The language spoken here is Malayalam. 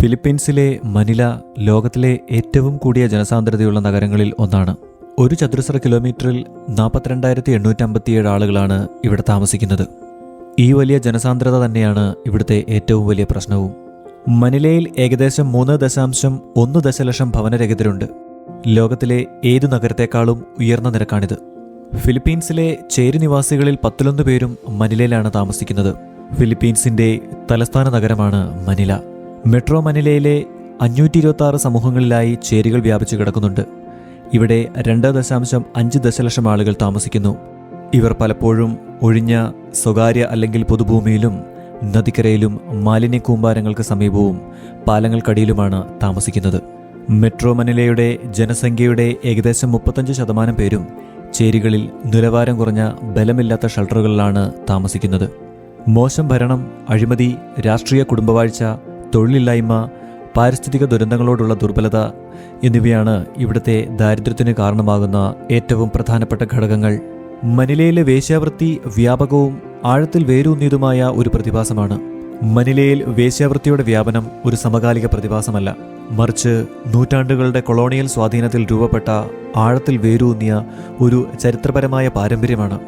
ഫിലിപ്പീൻസിലെ മനില ലോകത്തിലെ ഏറ്റവും കൂടിയ ജനസാന്ദ്രതയുള്ള നഗരങ്ങളിൽ ഒന്നാണ്. ഒരു ചതുരശ്ര കിലോമീറ്ററിൽ നാൽപ്പത്തിരണ്ടായിരത്തി എണ്ണൂറ്റമ്പത്തിയേഴ് ആളുകളാണ് ഇവിടെ താമസിക്കുന്നത്. ഈ വലിയ ജനസാന്ദ്രത തന്നെയാണ് ഇവിടുത്തെ ഏറ്റവും വലിയ പ്രശ്നവും. മനിലയിൽ ഏകദേശം മൂന്ന് ദശാംശം ഒന്ന് ദശലക്ഷം ഭവനരഹിതരുണ്ട്. ലോകത്തിലെ ഏതു നഗരത്തെക്കാളും ഉയർന്ന നിരക്കാണിത്. ഫിലിപ്പീൻസിലെ ചേരുനിവാസികളിൽ പത്തിലൊന്ന് പേരും മനിലയിലാണ് താമസിക്കുന്നത്. ഫിലിപ്പീൻസിന്റെ തലസ്ഥാന നഗരമാണ് മനില. മെട്രോ മനിലയിലെ അഞ്ഞൂറ്റി ഇരുപത്തി സമൂഹങ്ങളിലായി ചേരികൾ വ്യാപിച്ചു കിടക്കുന്നുണ്ട്. ഇവിടെ രണ്ട് ദശാംശം അഞ്ച് ദശലക്ഷം ആളുകൾ താമസിക്കുന്നു. ഇവർ പലപ്പോഴും ഒഴിഞ്ഞ സ്വകാര്യ അല്ലെങ്കിൽ പൊതുഭൂമിയിലും നദിക്കരയിലും മാലിന്യ കൂമ്പാരങ്ങൾക്ക് സമീപവും പാലങ്ങൾക്കടിയിലുമാണ് താമസിക്കുന്നത്. മെട്രോ മനിലയുടെ ജനസംഖ്യയുടെ ഏകദേശം മുപ്പത്തഞ്ച് ശതമാനം പേരും ചേരികളിൽ നിലവാരം കുറഞ്ഞ ബലമില്ലാത്ത ഷെൽട്ടറുകളിലാണ് താമസിക്കുന്നത്. മോശം ഭരണം അഴിമതി രാഷ്ട്രീയ കുടുംബവാഴ്ച തൊഴിലില്ലായ്മ പാരിസ്ഥിതിക ദുരന്തങ്ങളോടുള്ള ദുർബലത എന്നിവയാണ് ഇവിടുത്തെ ദാരിദ്ര്യത്തിന് കാരണമാകുന്ന ഏറ്റവും പ്രധാനപ്പെട്ട ഘടകങ്ങൾ. മനിലയിലെ വേശ്യാവൃത്തി വ്യാപകവും ആഴത്തിൽ വേരൂന്നിയതുമായ ഒരു പ്രതിഭാസമാണ്. മനിലയിൽ വേശ്യാവൃത്തിയുടെ വ്യാപനം ഒരു സമകാലിക പ്രതിഭാസമല്ല. മറിച്ച് നൂറ്റാണ്ടുകളുടെ കൊളോണിയൽ സ്വാധീനത്തിൽ രൂപപ്പെട്ട ആഴത്തിൽ വേരൂന്നിയ ഒരു ചരിത്രപരമായ പാരമ്പര്യമാണ്.